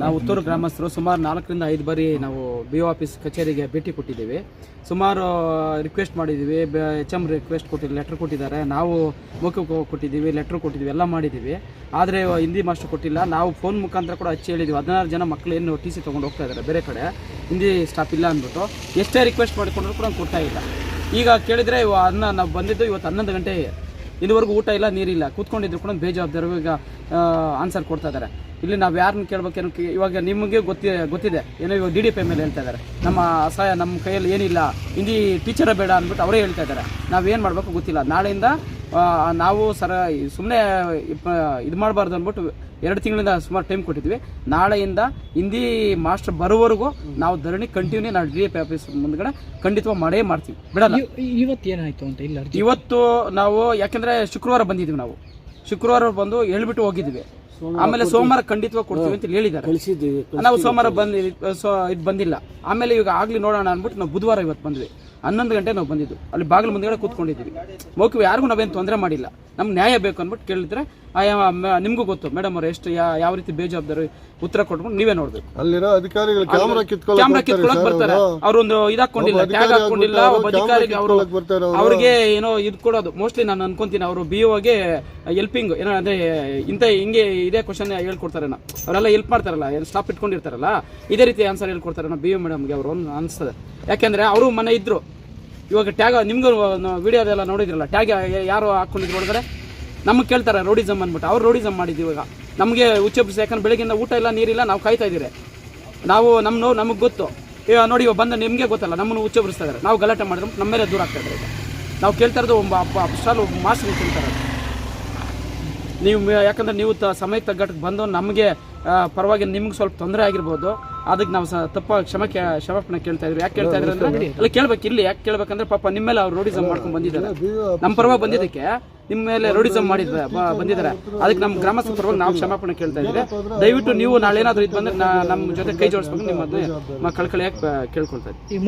ನಾವು ಉತ್ತೂರು ಗ್ರಾಮಸ್ಥರು ಸುಮಾರು ನಾಲ್ಕರಿಂದ ಐದು ಬಾರಿ ನಾವು ಬಿ ಒ ಆಫೀಸ್ ಕಚೇರಿಗೆ ಭೇಟಿ ಕೊಟ್ಟಿದ್ದೀವಿ. ಸುಮಾರು ರಿಕ್ವೆಸ್ಟ್ ಮಾಡಿದ್ದೀವಿ. ಎಚ್ ಎಂ ರಿಕ್ವೆಸ್ಟ್ ಕೊಟ್ಟಿದ್ದು ಲೆಟ್ರ್ ಕೊಟ್ಟಿದ್ದಾರೆ. ನಾವು ಮೌಖಿಕ ಕೊಟ್ಟಿದ್ದೀವಿ ಲೆಟ್ರ್ ಕೊಟ್ಟಿದ್ದೀವಿ, ಎಲ್ಲ ಮಾಡಿದ್ದೀವಿ. ಆದರೆ ಹಿಂದಿ ಮಾಸ್ಟರ್ ಕೊಟ್ಟಿಲ್ಲ. ನಾವು ಫೋನ್ ಮುಖಾಂತರ ಕೂಡ ಹಚ್ಚಿ ಹೇಳಿದ್ದೀವಿ ಹದಿನಾರು ಜನ ಮಕ್ಕಳು ಏನು ಟಿ ಸಿ ತೊಗೊಂಡು ಹೋಗ್ತಾ ಇದ್ದಾರೆ ಬೇರೆ ಕಡೆ. ಹಿಂದಿ ಸ್ಟಾಫ್ ಇಲ್ಲ ಅಂದ್ಬಿಟ್ಟು ಎಷ್ಟೇ ರಿಕ್ವೆಸ್ಟ್ ಮಾಡಿಕೊಂಡ್ರು ಕೂಡ ಕೊಡ್ತಾ ಇಲ್ಲ. ಈಗ ಕೇಳಿದರೆ ಅನ್ನ, ನಾವು ಬಂದಿದ್ದು ಇವತ್ತು ಹನ್ನೊಂದು ಗಂಟೆ ಇದುವರೆಗೂ ಊಟ ಇಲ್ಲ ನೀರಿಲ್ಲ ಕೂತ್ಕೊಂಡಿದ್ರು ಕೂಡ ಬೇಜವಾಬ್ದಾರಿ. ಈಗ ಆನ್ಸರ್ ಕೊಡ್ತಾ ಇದ್ದಾರೆ. ಇಲ್ಲಿ ನಾವು ಯಾರನ್ನ ಕೇಳ್ಬೇಕೇನೋ ಇವಾಗ ನಿಮಗೆ ಗೊತ್ತಿ, ಗೊತ್ತಿದೆ. ಏನೋ ಇವಾಗ ಡಿ ಡಿ ಪಿ ಮೇಲೆ ಹೇಳ್ತಾ ಇದ್ದಾರೆ. ನಮ್ಮ ಅಸಹಾಯ ನಮ್ಮ ಕೈಯಲ್ಲಿ ಏನಿಲ್ಲ. ಹಿಂದಿ ಟೀಚರೇ ಬೇಡ ಅಂದ್ಬಿಟ್ಟು ಅವರೇ ಹೇಳ್ತಾ ಇದ್ದಾರೆ. ನಾವೇನು ಮಾಡಬೇಕು ಗೊತ್ತಿಲ್ಲ. ನಾಳೆಯಿಂದ ನಾವು ಸರ ಸುಮ್ಮನೆ ಇದು ಮಾಡಬಾರ್ದು ಅಂದ್ಬಿಟ್ಟು ಎರಡು ತಿಂಗಳಿಂದ ಸುಮಾರು ಟೈಮ್ ಕೊಟ್ಟಿದ್ವಿ. ನಾಳೆಯಿಂದ ಹಿಂದಿ ಮಾಸ್ಟರ್ ಬರೋವರೆಗೂ ನಾವು ಧರಣಿ ಕಂಟಿನ್ಯೂ ನಾವು ಡಿ ಎ ಪಿ ಆಫೀಸ್ ಮುಂದ್ಗಡೆ ಖಂಡಿತವಾಗಿ ಮಾಡೇ ಮಾಡ್ತೀವಿ. ಬಿಡಲ್ಲ. ಇವತ್ತು ಏನಾಯ್ತು ಅಂತ ಇಲ್ಲ ಇವತ್ತು ನಾವು ಯಾಕಂದ್ರೆ ಶುಕ್ರವಾರ ಬಂದಿದ್ವಿ ನಾವು. ಶುಕ್ರವಾರ ಬಂದು ಹೇಳ್ಬಿಟ್ಟು ಹೋಗಿದ್ವಿ. ಆಮೇಲೆ ಸೋಮವಾರ ಖಂಡಿತವಾಗಿ ಕೊಡ್ತೀವಿ ಅಂತ ಹೇಳಿದ್ದಾರೆ. ನಾವು ಸೋಮವಾರ ಬಂದ್ ಇದು ಬಂದಿಲ್ಲ. ಆಮೇಲೆ ಈಗ ಆಗ್ಲಿ ನೋಡೋಣ ಅನ್ಬಿಟ್ಟು ನಾವು ಬುಧವಾರ ಇವತ್ತು ಬಂದ್ವಿ. ಹನ್ನೊಂದು ಗಂಟೆ ನಾವು ಬಂದಿದ್ದು. ಅಲ್ಲಿ ಬಾಗಿಲು ಮುಂದೆಗಡೆ ಕೂತ್ಕೊಂಡಿದ್ವಿ ಮೌಖಿಕ ಯಾರಿಗೂ ನಾವೇನು ತೊಂದರೆ ಮಾಡಿಲ್ಲ. ನಮ್ಗೆ ನ್ಯಾಯ ಬೇಕು ಅಂದ್ಬಿಟ್ಟು ಕೇಳಿದ್ರೆ ಆಯಾ ನಿಮ್ಗೂ ಗೊತ್ತು. ಮೇಡಮ್ ಅವ್ರು ಎಷ್ಟು ಯಾವ ರೀತಿ ಬೇಜವಾಬ್ದಾರಿ ಉತ್ತರ ಕೊಟ್ಕೊಂಡು ನೀವೇ ನೋಡ್ಬೇಕು. ಅಲ್ಲಿರೋ ಅಧಿಕಾರಿಗಳು ಕ್ಯಾಮ್ರಾ ಬರ್ತಾರೆ ಕಿತ್ಕೊಳಕ್ ಬರ್ತಾರೆ. ಅವ್ರು. ಅವ್ರೊಂದು ಇದಾಕೊಂಡಿಲ್ಲ ಟ್ಯಾಗ್ ಹಾಕೊಂಡಿಲ್ಲ ಒಬ್ಬ ಅಧಿಕಾರಿಗೆ ಅವರು ಅವ್ರಿಗೆ ಏನೋ ಇದು ಕೊಡೋದು. ಮೋಸ್ಟ್ಲಿ ನಾನು ಅನ್ಕೊಂತೀನಿ ಅವರು ಬಿ ಓಗೆ ಹೆಲ್ಪಿಂಗ್ ಏನೋ ಅದೇ ಇಂಥ ಹಿಂಗೆ ಇದೇ ಕ್ವಶನ್ ಹೇಳ್ಕೊಡ್ತಾರೆ ಅವರೆಲ್ಲ ಹೆಲ್ಪ್ ಮಾಡ್ತಾರಲ್ಲ ಏನು ಸ್ಟಾಪ್ ಇಟ್ಕೊಂಡಿರ್ತಾರಲ್ಲ ಇದೇ ರೀತಿ ಆನ್ಸರ್ ಹೇಳ್ಕೊಡ್ತಾರೆ ಬಿ ಒ ಮೇಡಮ್ಗೆ ಅವರು ಅನ್ಸ್ತದೆ. ಯಾಕೆಂದ್ರೆ ಅವರು ಮನೆ ಇದ್ರು. ಇವಾಗ ಟ್ಯಾಗ್ ನಿಮ್ಗೂ ವಿಡಿಯೋದೆಲ್ಲ ನೋಡಿದ್ರಲ್ಲ ಟ್ಯಾಗ್ ಯಾರು ಹಾಕೊಂಡಿದ್ರು ಒಳಗಡೆ ನಮಗೆ ಕೇಳ್ತಾರೆ ರೋಡಿಸಮ್ ಅಂದ್ಬಿಟ್ಟು. ಅವ್ರು ರೋಡಿಸಮ್ ಮಾಡಿದ್ವಿ ಇವಾಗ. ನಮಗೆ ಉಚ್ಚಬಿಸಿ ಯಾಕಂದ್ರೆ ಬೆಳಗ್ಗಿಂದ ಊಟ ಇಲ್ಲ, ನೀರಿಲ್ಲ, ನಾವು ಕಾಯ್ತಾ ಇದ್ದೀರಿ. ನಾವು ನಮ್ಮ ನೋವು ನಮಗೆ ಗೊತ್ತು. ಇವಾಗ ನೋಡಿ ಇವಾಗ ಬಂದ ನಿಮಗೆ ಗೊತ್ತಲ್ಲ, ನಮ್ಮನ್ನು ಉಚ್ಚಬರಿಸ್ತಾ ಇದ್ದಾರೆ. ನಾವು ಗಲಾಟೆ ಮಾಡಿದ್ರೆ ನಮ್ಮ ಮೇಲೆ ದೂರ ಆಗ್ತಾ ಇದ್ದಾರೆ ನಾವು ಕೇಳ್ತಾ ಇರೋದು ಒಬ್ಬ ಅಪ್ಪ ಒಬ್ಬ ಮಾಸ್ಟರ್ ಕೇಳ್ತಾರೆ ನೀವು ಯಾಕಂದ್ರೆ ನೀವು ತ ಸಮಯಕ್ಕೆ ತಗ್ಗಟ್ಟಕ್ಕೆ ಬಂದು ನಮಗೆ ಪರವಾಗಿ ನಿಮ್ಗೆ ಸ್ವಲ್ಪ ತೊಂದರೆ ಆಗಿರ್ಬೋದು. ಅದಕ್ಕೆ ನಾವು ಸ ತಪ್ಪ ಕ್ಷಮ ಕೇ ಕ್ಷಮಾಪಣೆ ಕೇಳ್ತಾ ಇದ್ವಿ. ಯಾಕೆ ಕೇಳ್ತಾ ಇದ್ರೆ ಅಂದ್ರೆ ಅಲ್ಲ ಕೇಳ್ಬೇಕು ಇಲ್ಲಿ ಯಾಕೆ ಕೇಳ್ಬೇಕಂದ್ರೆ ಪಾಪ ನಿಮ್ಮ ಮೇಲೆ ಅವ್ರು ರೋಡಿಸಮ್ ಮಾಡ್ಕೊಂಡು ಬಂದಿದ್ದಾರೆ. ನಮ್ಮ ಪರವಾಗಿ ಬಂದಿದ್ದಕ್ಕೆ ನಿಮ್ಮ ಮೇಲೆ ರೋಡಿಸಮ್ ಮಾಡಿದ್ರೆ ಬಂದಿದ್ದಾರೆ. ಅದಕ್ಕೆ ನಮ್ಮ ಗ್ರಾಮಸ್ಥರ ಪರವಾಗಿ ನಾವು ಕ್ಷಮಾಪಣೆ ಕೇಳ್ತಾ ಇದ್ದೀವಿ ದಯವಿಟ್ಟು ನೀವು ನಾಳೆ ಏನಾದರೂ ಇದು ಬಂದ್ರೆ ನಾ- ನಮ್ಮ ಜೊತೆ ಕೈ ಜೋಡಿಸ್ಬೇಕು ನಿಮ್ಮದು ಕಳ್ಕಳಿಯಾಗಿ ಕೇಳ್ಕೊಳ್ತಾ ಇದ್ದೀವಿ